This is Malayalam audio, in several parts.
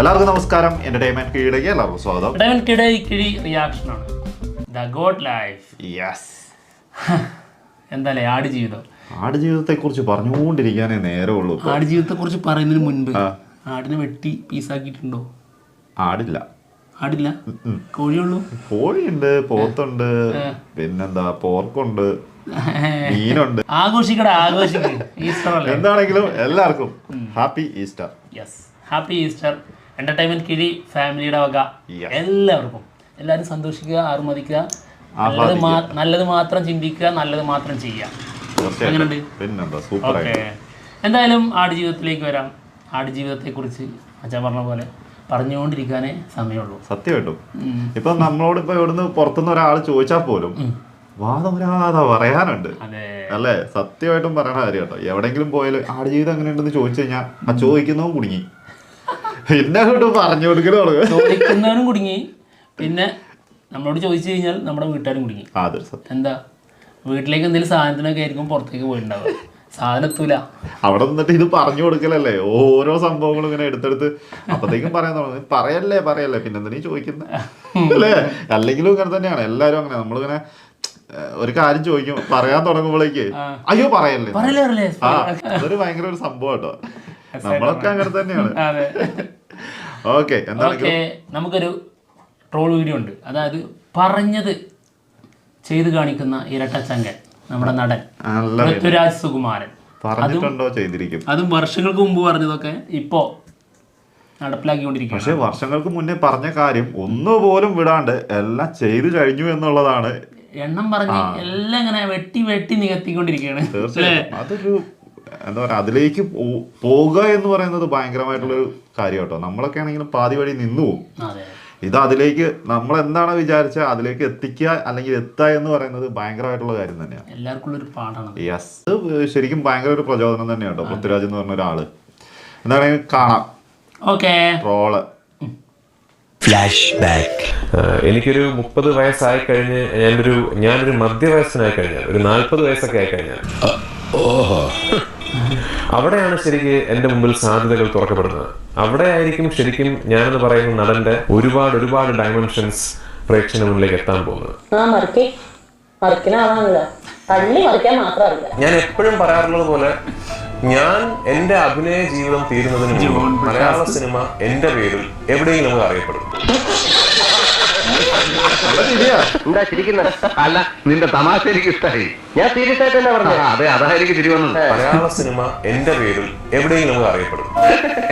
എല്ലാവർക്കും നമസ്കാരം. എന്റർടൈൻമെന്റ് കീഴടക്കി എല്ലാവർക്കും സ്വാഗതം. ഇടവൻകിടെ കിഴി റിയാക്ഷൻ ആണ്. The god life yes എന്തായാലേ Aadujeevitham ആടുജീവിതത്തെ കുറിച്ച് പറഞ്ഞുകൊണ്ടിരിക്കാനേ നേരമുള്ളൂ ഉള്ളൂ ആട് ജീവിതത്തെ കുറിച്ച് പറയുന്നതിന് മുൻപ് ആടിനെ വെട്ടി പീസാക്കിയിട്ടുണ്ടോ? ആടില്ല. ആടില്ല? കോഴിയുള്ളൂ? കോഴിയുണ്ട് പോത്തുണ്ട് പിന്നെന്താ പോർക്കുണ്ട് മീനുണ്ട്. ആഘോഷിക്കട ആഘോഷിക്ക. ഈസ്റ്റർ അല്ലേ എന്താണെങ്കിലും എല്ലാവർക്കും happy Easter. Yes happy Easter entertainment കിഴി ഫാമിലിയുടെ വക. എല്ലാവർക്കും. എല്ലാവരും സന്തോഷിക്കുക ആറുമതിക്കുക നല്ലത് നല്ലത് മാത്രം ചിന്തിക്കുക നല്ലത് മാത്രം ചെയ്യുക. എങ്ങനെയുണ്ട്? ഓക്കെ. എന്തായാലും ആടുജീവിതത്തിലേക്ക് വരാം. ആടുജീവിതത്തെക്കുറിച്ച് അച്ഛൻ പറഞ്ഞ പോലെ പറഞ്ഞുകൊണ്ടിരിക്കാനേ സമയമുള്ളൂ. സത്യമായിട്ടും. ഇപ്പൊ നമ്മളോട് ഇപ്പൊ ഇവിടുന്ന് പുറത്തുനിന്ന് ഒരാൾ ചോദിച്ചാൽ പോലും വാദമരാതെ പറയാനുണ്ട്. അല്ലെ അല്ലേ? സത്യമായിട്ടും പറയണ കാര്യം കേട്ടോ എവിടെങ്കിലും പോയാലും ആടുജീവിതം അങ്ങനെ ഉണ്ടെന്ന് ചോദിച്ചു കഴിഞ്ഞാൽ ആ ചോദിക്കുന്നതും കുടുങ്ങി. പിന്നെ അങ്ങോട്ട് പറഞ്ഞു കൊടുക്കലും തുടങ്ങും. ചോദിക്കുന്നവനും കുടുങ്ങി. പിന്നെ നമ്മളോട് ചോദിച്ചു കഴിഞ്ഞാൽ നമ്മുടെ വീട്ടുകാരും കുടുങ്ങി. ആ അതൊരു സത്യം. എന്താ? വീട്ടിലേക്ക് എന്തെങ്കിലും സാധനത്തിനൊക്കെ ആയിരിക്കും പുറത്തേക്ക് പോയിട്ടുണ്ടാവുക. അവിടെ നിന്നിട്ട് ഇത് പറഞ്ഞു കൊടുക്കലല്ലേ? ഓരോ സംഭവങ്ങളും ഇങ്ങനെ എടുത്തെടുത്ത് അപ്പത്തേക്കും പറയാൻ തുടങ്ങി. പറയല്ലേ പറയല്ലേ. പിന്നെ എന്തിനീ ചോദിക്കുന്നത് അല്ലേ? അല്ലെങ്കിലും ഇങ്ങനെ തന്നെയാണ്. എല്ലാരും അങ്ങനെ. നമ്മളിങ്ങനെ ഒരു കാര്യം ചോദിക്കും. പറയാൻ തുടങ്ങുമ്പോഴേക്ക് അയ്യോ പറയല്ലേ? അതൊരു ഭയങ്കര ഒരു സംഭവം കേട്ടോ. നമ്മളൊക്കെ അങ്ങനെ തന്നെയാണ്. ഓക്കെ ഓക്കെ നമുക്കൊരു ട്രോൾ വീഡിയോ ഉണ്ട്. അതായത് പറഞ്ഞത് ചെയ്ത് കാണിക്കുന്ന ഇരട്ടച്ചങ്കൻ നമ്മുടെ നടൻ പൃഥ്വിരാജ് സുകുമാരൻ. പറഞ്ഞിട്ടുണ്ടോ ചെയ്തിരിക്കും? അതും വർഷങ്ങൾക്ക് മുമ്പ് പറഞ്ഞതൊക്കെ ഇപ്പോ നടപ്പിലാക്കിക്കൊണ്ടിരിക്കുകയാണ്. പക്ഷെ വർഷങ്ങൾക്ക് മുന്നേ പറഞ്ഞ കാര്യം ഒന്നുപോലും വിടാണ്ട് എല്ലാം ചെയ്തു കഴിഞ്ഞു എന്നുള്ളതാണ്. എണ്ണം പറഞ്ഞ് എല്ലാം ഇങ്ങനെ വെട്ടി വെട്ടി നികത്തിക്കൊണ്ടിരിക്കുകയാണ്. തീർച്ചയായും അതൊരു എന്താ പറയുക അതിലേക്ക് പോകുക എന്ന് പറയുന്നത് ഭയങ്കരമായിട്ടുള്ളൊരു കാര്യം കേട്ടോ. നമ്മളൊക്കെ ആണെങ്കിലും പാതി വഴി നിന്നു പോകും. അതെ ഇത് അതിലേക്ക് നമ്മൾ എന്താണ് വിചാരിച്ച അതിലേക്ക് എത്തിക്കുക അല്ലെങ്കിൽ എത്തുക എന്ന് പറയുന്നത് ഭയങ്കരമായിട്ടുള്ള കാര്യം തന്നെയാണ് എല്ലാവർക്കും ഒരു പാഠമാണ് യെസ് ഇത് ശരിക്കും ഭയങ്കര ഒരു പ്രചോദനം തന്നെയാണ് കേട്ടോ പൃഥ്വിരാജ് എന്ന് പറഞ്ഞ ഒരാൾ. എന്താണെങ്കിൽ കാണാം. ഓക്കെ. ട്രോൾ. ബാക്ക് എനിക്കൊരു മുപ്പത് വയസ്സായി കഴിഞ്ഞ് ഞാനൊരു ഞാനൊരു മധ്യവയസ്സനായി കഴിഞ്ഞാൽ ഒരു നാൽപ്പത് വയസ്സൊക്കെ ആയി കഴിഞ്ഞാൽ. അവിടെയാണ് ശരിക്കും എന്റെ മുമ്പിൽ സാധ്യതകൾ തുറക്കപ്പെടുന്നത്. അവിടെ ആയിരിക്കും ശരിക്കും ഞാനെന്ന് പറയുന്ന നടന്റെ ഒരുപാട് ഒരുപാട് ഡയമെൻഷൻസ് പ്രേക്ഷക മുന്നിലേക്ക് എത്താൻ പോകുന്നത്. ഞാൻ എപ്പോഴും പറയാറുള്ളത് പോലെ ഞാൻ എന്റെ അഭിനയ ജീവിതം തീരുന്നതിന് മുമ്പ് മലയാള സിനിമ എന്റെ പേരിൽ എവിടെയെങ്കിലും നമുക്ക് അറിയപ്പെടും. എന്താ ചിരിക്കുന്നത് അല്ല നിന്റെ തമാശ എനിക്ക് ഇഷ്ടമായി ഞാൻ സീരിയസ് ആയിട്ട് തന്നെ പറഞ്ഞു. അതെ അതാ എനിക്ക് തിരി വന്നത്. മലയാള സിനിമ എന്റെ പേരിൽ എവിടെയെങ്കിലും നമുക്ക് അറിയപ്പെടും.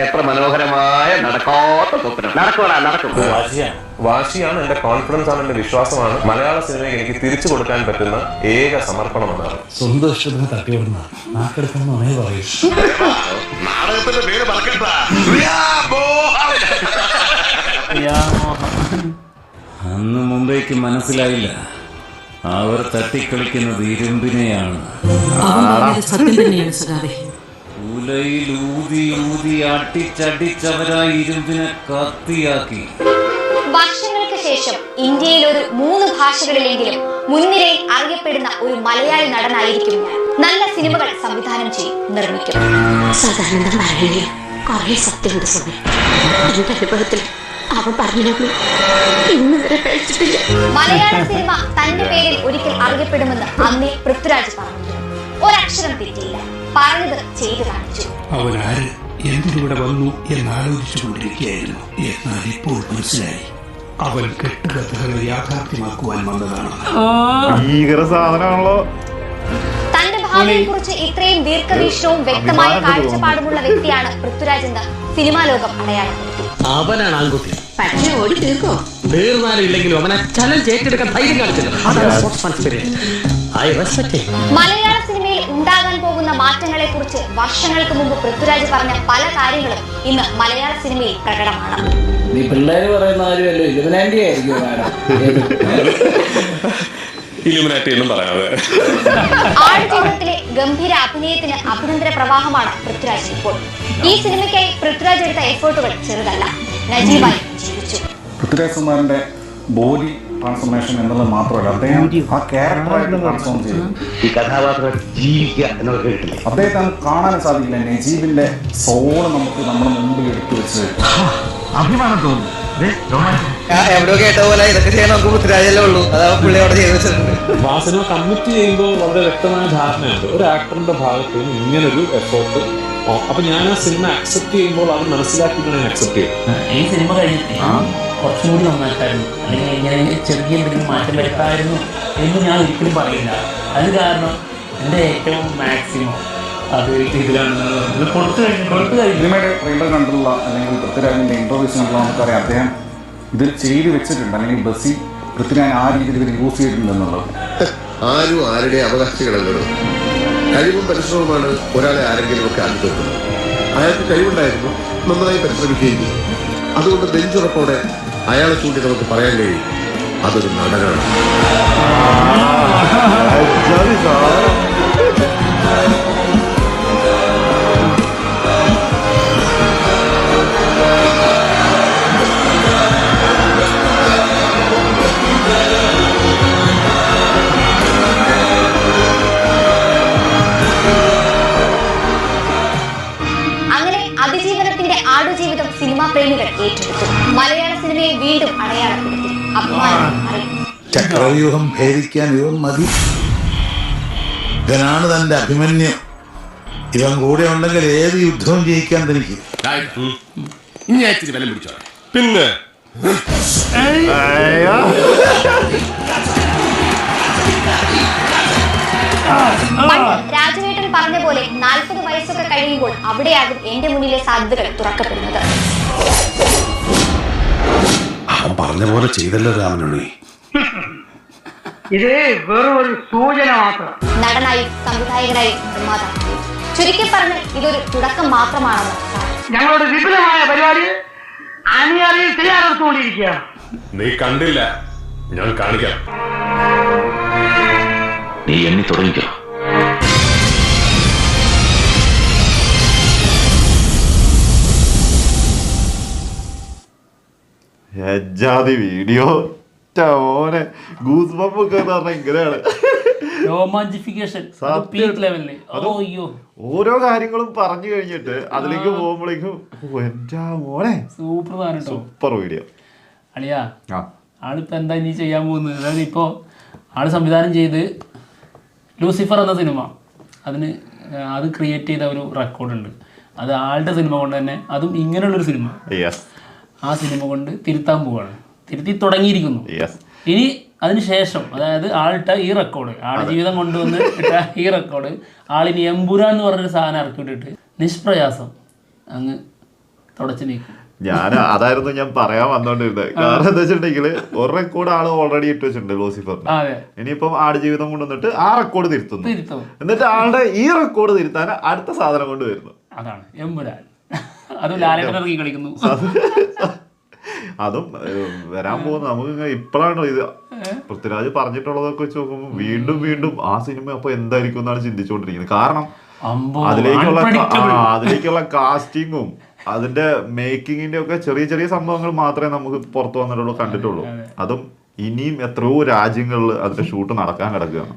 എത്ര മനോഹരമായ നടക്കാത്ത സ്വപ്നം. നടക്കൂടാ നടക്കും. വാശിയാണ്. എന്റെ കോൺഫിഡൻസ് ആണ് എന്റെ വിശ്വാസമാണ്. മലയാള സിനിമയ്ക്ക് എനിക്ക് തിരിച്ചു കൊടുക്കാൻ പറ്റുന്ന ഏക സമർപ്പണം എന്നാണ് സ്വന്തം ഇഷ്ടത്തിന് തട്ടിവിടുന്ന നാടകത്തിന്റെ പേര് മറക്കണ്ട. അന്ന് മുംബൈക്ക് മനസ്സിലായില്ല. അവർ തട്ടിക്കളിക്കുന്നത് ഇരുമ്പിനെയാണ്. ഉലയിൽ ഊതി ഊതി അടിച്ചടിച്ചവരാ ഇരുമ്പിനെ കത്തിയാക്കി. വർഷങ്ങൾക്ക് ശേഷം ഇന്ത്യയിൽ ഒരു മൂന്ന് ഭാഷകളിലെങ്കിലും മുൻനിരയിൽ അറിയപ്പെടുന്ന ഒരു മലയാളി നടനായിരിക്കും ഞാൻ. നല്ല സിനിമകൾ സംവിധാനം ചെയ്യും നിർമ്മിക്കും. സദാനന്ദം പറയണേ കുറെ സത്യമുണ്ട് സ്വാമി. എന്റെ അനുഭവത്തിൽ അവൻ പറഞ്ഞു ഇന്ന് വരെ കഴിച്ചിട്ടില്ല. മലയാള സിനിമ തന്റെ പേരിൽ ഒരിക്കൽ അറിയപ്പെടുമെന്ന് അന്നേ പൃഥ്വിരാജ് പറഞ്ഞു. ഒരക്ഷരം തെറ്റിയില്ല. പറഞ്ഞത് ചെയ്തു കാണിച്ചു. അവരാര്? എന്തിവിടെ വന്നു എന്നാലോചിച്ചുകൊണ്ടിരിക്കുകയായിരുന്നു എന്നാൽ ഇപ്പോൾ മനസ്സിലായി. അവൻ കെട്ടുകഥകൾ യാഥാർത്ഥ്യമാക്കുവാൻ വന്നതാണ്. ഭീകര സാധനമാണല്ലോ. തന്റെ ഭാവിയെ കുറിച്ച് ഇത്രയും ദീർഘവീക്ഷണവും വ്യക്തമായ കാഴ്ചപ്പാടുമുള്ള വ്യക്തിയാണ് പൃഥ്വിരാജ് എന്ന് സിനിമാ ലോകം അടയാളപ്പെടുത്തി. അവനാണ് ആൺകുട്ടി. പക്ഷേ ഓടി തീർക്കോ? തീർന്നാലും ഇല്ലെങ്കിലും അവനെ ചലഞ്ച് ഏറ്റെടുക്കാൻ ധൈര്യം കാണിച്ചില്ല. ഐ റെസ്പെക്ട് മലയാള സിനിമയിൽ ഉണ്ടാകാൻ പോകുന്ന മാറ്റങ്ങളെ കുറിച്ച് വർഷങ്ങൾക്ക് മുമ്പ് പൃഥ്വിരാജ് പറഞ്ഞ പല കാര്യങ്ങളും ഇന്ന് മലയാള സിനിമയിൽ പ്രകടമാണ്. നീ പിള്ളേര് പറയുന്ന കാര്യമല്ലോ? ഇരുപതിനായിരം ആയിരിക്കും ഇലുമിനാറ്റി എന്നും പറയാതെ ആടുജീവിതത്തിലെ ഗംഭീര അഭിനയത്തിന് അഭിനന്ദന പ്രവാഹമാണ് പൃഥ്വിരാജ് ഇപ്പോൾ. ഈ സിനിമയ്ക്കായി പൃഥ്വിരാജ് എടുത്ത എഫേർട്ടുകൾ ചെറുതല്ല. നജീബായി ജീവിച്ചു. പൃഥ്വിരാജ് കുമാറിന്റെ ബോഡി ട്രാൻസ്ഫോർമേഷൻ എന്നുള്ളത് മാത്രമല്ല അദ്ദേഹം ആ ക്യാരക്ടറായിട്ട് ട്രാൻസ്ഫോം ചെയ്തു. ഈ കഥാപാത്രം ജീവിക്കുക എന്നൊക്കെ കേട്ടില്ലേ അദ്ദേഹത്തെ നമുക്ക് കാണാൻ സാധിക്കില്ല. നജീബിന്റെ സോൾ നമുക്ക് നമ്മുടെ മുമ്പിൽ എടുത്തു വെച്ച്. അഭിമാനം തോന്നുന്നു. എവിടെയോ കേട്ട പോലെ ഇതൊക്കെ ചെയ്യാൻ നമുക്ക് പൃഥ്വിരാജല്ലേ ഉള്ളൂ. അതാ പുള്ളി അവിടെ ചെയ്ത് വെച്ചിട്ടുണ്ട്. ആ സിനിമ കമ്മിറ്റ് ചെയ്യുമ്പോൾ വളരെ വ്യക്തമായ ധാരണയുണ്ട്. ഒരു ആക്ടറിന്റെ ഭാഗത്ത് നിന്ന് ഇങ്ങനൊരു എഫേർട്ട് അപ്പൊ ഞാൻ ആ സിനിമ അക്സെപ്റ്റ് ചെയ്യുമ്പോൾ അത് മനസ്സിലാക്കി ഞാൻ അക്സെപ്റ്റ് ചെയ്യും ഈ സിനിമ കഴിഞ്ഞിട്ട് കുറച്ചും കൂടി നന്നായിട്ടായിരുന്നു. അല്ലെങ്കിൽ ഇങ്ങനെ ചെറിയ എന്തെങ്കിലും മാറ്റം വരുത്തായിരുന്നു എന്ന് ഞാൻ ഒരിക്കലും പറയില്ല. അതിന് കാരണം എന്റെ ഏറ്റവും മാക്സിമം അത് ഇതിലാണ് ഇത് കൊടുത്തു കഴിഞ്ഞു കൊടുത്തു കഴിഞ്ഞു. കണ്ടുള്ള അല്ലെങ്കിൽ പൃഥ്വിരാജിന്റെ ഇന്റർവ്യൂസ് കണ്ടുള്ള നമുക്കറിയാം അദ്ദേഹം ഇത് ചെയ്ത് വെച്ചിട്ടുണ്ട് അല്ലെങ്കിൽ ബസ്സി കൃത്യമായി ആ രീതിയിൽ ഇവർ യൂസ് ചെയ്തിട്ടുണ്ടെന്നുള്ളത് ആരും ആരുടെ അവകാശികളല്ലോ കഴിവും പരിശ്രമമാണ് ഒരാളെ ആരെങ്കിലും ഒക്കെ ആക്കി അയാൾക്ക് കഴിവുണ്ടായിരുന്നു നന്നായി പരിശ്രമിക്കുകയും അതുകൊണ്ട് ബെഞ്ചുറപ്പോടെ അയാളെ ചൂണ്ടി നമുക്ക് പറയാൻ കഴിയും അതൊരു നടനാണ് ചക്രവ്യൂഹം ഭേദിക്കാൻ ഇവൻ മതി. ഇവനാണ് തന്റെ അഭിമന്യം. ഇവൻ കൂടെ ഉണ്ടെങ്കിൽ ഏത് യുദ്ധവും ജയിക്കാൻ തനിക്ക്. പിന്നെ? രാജവേട്ടൻ പറഞ്ഞ പോലെ നാൽപ്പത് വയസ്സൊക്കെ കഴിയുമ്പോൾ അവിടെയാകും എന്റെ മുന്നിലെ സാധ്യതകൾ തുറക്കപ്പെടുന്നത്. അവൻ പറഞ്ഞ പോലെ ചെയ്തല്ലോ രാമനുണ്ണി. ഇത് വെറും ഒരു സൂചന മാത്രം. നടനായി സംവിധായകനായി നിർമ്മാതാവായി ചുരുക്കി പറഞ്ഞ് ഇതൊരു തുടക്കം മാത്രമാണെന്ന്. ഞങ്ങളുടെ വിപുലമായ പരിപാടി അണിയറിയിൽ തയ്യാറെടുത്തുകൊണ്ടിരിക്കുക നീ കണ്ടില്ല ഞാൻ കാണിക്കാം. നീ എണ്ണി തുടങ്ങിക്കോ. എജാതി വീഡിയോ. മോനെ ഗൂസ് ബമ്പ് ഒക്കെ ഇങ്ങനെയാണ്. രോമാഞ്ചിഫിക്കേഷൻ. പീക്ക് ലെവലിൽ ഓ അയ്യോ. ഓരോ കാര്യങ്ങളും പറഞ്ഞു കഴിഞ്ഞിട്ട് അതിലേക്ക് പോകുമ്പോഴേക്കും മോനെ. സൂപ്പർ സൂപ്പർ വീഡിയോ അളിയാ ആ. ആളിപ്പോ എന്താ ഇനി ചെയ്യാൻ പോകുന്നത്? അതായത് ഇപ്പോ ആൾ സംവിധാനം ചെയ്ത് ലൂസിഫർ എന്ന സിനിമ. അതിന് അത് ക്രിയേറ്റ് ചെയ്ത ഒരു റെക്കോർഡ് ഉണ്ട്. അത് ആളുടെ സിനിമ കൊണ്ട് തന്നെ അതും ഇങ്ങനെയുള്ളൊരു സിനിമ. യെസ് ആ സിനിമ കൊണ്ട് തിരുത്താൻ പോവാണ്. തിരുത്തി തുടങ്ങിയിരിക്കുന്നു. ഇനി അതിനുശേഷം അതായത് ആളിട്ട ഈ റെക്കോർഡ് ആൾ ജീവിതം കൊണ്ടുവന്ന് ഇട്ട ഈ റെക്കോർഡ് ആളിനി എമ്പുരാൻ എന്ന് പറഞ്ഞൊരു സാധനം ഇറക്കി വിട്ടിട്ട് നിഷ്പ്രയാസം അങ്ങ് തുടച്ചു നീക്കും. ഞാൻ അതായിരുന്നു ഞാൻ പറയാൻ വന്നോണ്ടിരുന്നത് കാരണം എന്താ വെച്ചിട്ടുണ്ടെങ്കിൽ ഒരു റെക്കോർഡ് ആൾ ഓൾറെഡി ഇട്ട് വെച്ചിട്ടുണ്ട് ലൂസിഫറിന്. ആട് ജീവിതം കൊണ്ട് കൊണ്ടുവന്നിട്ട് ആ റെക്കോർഡ് തിരുത്തുന്നു. തിരുത്തും എന്നിട്ട് ആളുടെ ഈ റെക്കോർഡ് തിരുത്താൻ അടുത്ത സാധനം കൊണ്ട് വരുന്നു അതാണ് എമ്പുരാൻ. അത് ലാലേട്ടൻ ഇറങ്ങി കളിക്കുന്നു. അതും വരാൻ പോകുന്ന നമുക്ക് ഇപ്പോഴാണോ ഇത്? പൃഥ്വിരാജ് പറഞ്ഞിട്ടുള്ളതൊക്കെ വെച്ച് നോക്കുമ്പോൾ വീണ്ടും വീണ്ടും ആ സിനിമ അപ്പൊ എന്തായിരിക്കും എന്നാണ് ചിന്തിച്ചുകൊണ്ടിരിക്കുന്നത്. കാരണം അമ്പോ, അതിലേക്കുള്ള ആ, അതിലേക്കുള്ള കാസ്റ്റിങ്ങും അതിന്റെ മേക്കിങ്ങിന്റെ ഒക്കെ ചെറിയ ചെറിയ സംഭവങ്ങൾ മാത്രമേ നമുക്ക് പുറത്തു വന്നിട്ടുള്ളൂ കണ്ടിട്ടുള്ളൂ. അതും ഇനിയും എത്രയോ രാജ്യങ്ങളിൽ അതിന്റെ ഷൂട്ട് നടക്കാൻ കിടക്കുകയാണ്.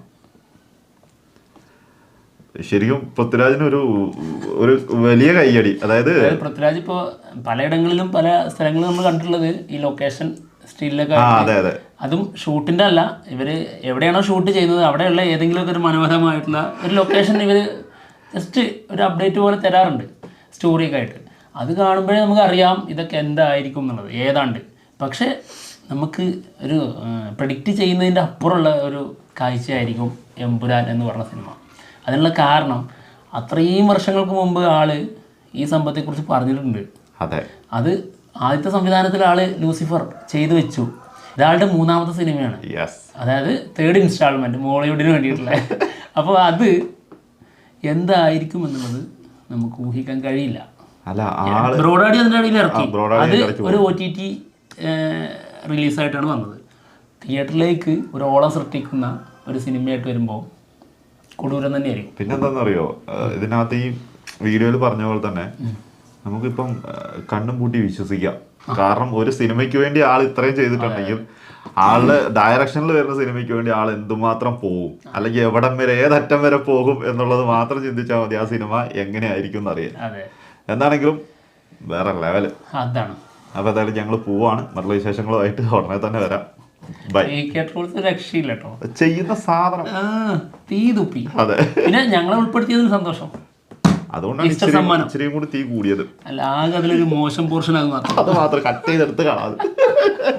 ശരിക്കും പൃഥ്വിരാജിന് ഒരു ഒരു വലിയ കയ്യടി. അതായത് പൃഥ്വിരാജ് ഇപ്പോ പലയിടങ്ങളിലും പല സ്ഥലങ്ങളിലും നമ്മൾ കണ്ടിട്ടുള്ളത് ഈ ലൊക്കേഷൻ സ്റ്റീലിലൊക്കെ. അതും ഷൂട്ടിന്റെ അല്ല. ഇവർ എവിടെയാണോ ഷൂട്ട് ചെയ്യുന്നത് അവിടെയുള്ള ഏതെങ്കിലുമൊക്കെ ഒരു മനോഹരമായിട്ടുള്ള ഒരു ലൊക്കേഷൻ ഇവർ ജസ്റ്റ് ഒരു അപ്ഡേറ്റ് പോലെ തരാറുണ്ട് സ്റ്റോറിയൊക്കെ ആയിട്ട്. അത് കാണുമ്പോഴേ നമുക്ക് അറിയാം ഇതൊക്കെ എന്തായിരിക്കും എന്നുള്ളത് ഏതാണ്ട്. പക്ഷേ നമുക്ക് ഒരു പ്രഡിക്റ്റ് ചെയ്യുന്നതിന്റെ അപ്പുറമുള്ള ഒരു കാഴ്ചയായിരിക്കും എമ്പുരാൻ എന്ന് പറഞ്ഞ സിനിമ. അതിനുള്ള കാരണം അത്രയും വർഷങ്ങൾക്ക് മുമ്പ് ആൾ ഈ സംഭവത്തെക്കുറിച്ച് പറഞ്ഞിട്ടുണ്ട്. അതെ. അത് ആദ്യത്തെ സംവിധാനത്തിൽ ആൾ ലൂസിഫർ ചെയ്തു വെച്ചു. ഇതാളുടെ മൂന്നാമത്തെ സിനിമയാണ്. അതായത് തേർഡ് ഇൻസ്റ്റാൾമെന്റ് മോളിവുഡിന് വേണ്ടിയിട്ടുള്ള. അപ്പോൾ അത് എന്തായിരിക്കും എന്നുള്ളത് നമുക്ക് ഊഹിക്കാൻ കഴിയില്ല. അല്ല ആൾ ബ്രോഡാഡി അതിന്റെ ഇടയിൽ ഇറക്കി. അത് ഒരു ഒ. ടി ടി റിലീസായിട്ടാണ് വന്നത്. തിയേറ്ററിലേക്ക് ഒരു ഓളം സൃഷ്ടിക്കുന്ന ഒരു സിനിമയായിട്ട് വരുമ്പോൾ കൊടൂരം തന്നെയായിരിക്കും. പിന്നെന്താണെന്നറിയോ ഇതിനകത്ത് ഈ വീഡിയോയിൽ പറഞ്ഞ പോലെ തന്നെ നമുക്കിപ്പം കണ്ണും പൂട്ടി വിശ്വസിക്കാം. കാരണം ഒരു സിനിമയ്ക്ക് വേണ്ടി ആൾ ഇത്രയും ചെയ്തിട്ടുണ്ടെങ്കിൽ ആളുടെ ഡയറക്ഷനിൽ വരുന്ന സിനിമയ്ക്ക് വേണ്ടി ആൾ എന്തുമാത്രം പോകും അല്ലെങ്കിൽ എവിടം വരെ ഏതറ്റം വരെ പോകും എന്നുള്ളത് മാത്രം ചിന്തിച്ചാൽ മതി ആ സിനിമ എങ്ങനെയായിരിക്കും എന്നറിയാം എന്താണെങ്കിലും വേറെ ലെവൽ അതാണ്. അപ്പോൾ എന്തായാലും ഞങ്ങൾ പോവാണ്. മറ്റുള്ള വിശേഷങ്ങളുമായിട്ട് ഉടനെ തന്നെ വരാം. രക്ഷയില്ല കേട്ടോ ചെയ്യുന്ന സാധനം. തീ തുപ്പി. അതെ. പിന്നെ ഞങ്ങളെ ഉൾപ്പെടുത്തിയതിൽ സന്തോഷം. അതുകൊണ്ടാണ് ഇച്ചിരി കൂടി തീ കൂടിയത്. അല്ല ആകെ അതിലൊരു മോശം പോർഷൻ അത് മാത്രം. അത് മാത്രം കട്ട് ചെയ്തെടുത്ത് കാണാതെ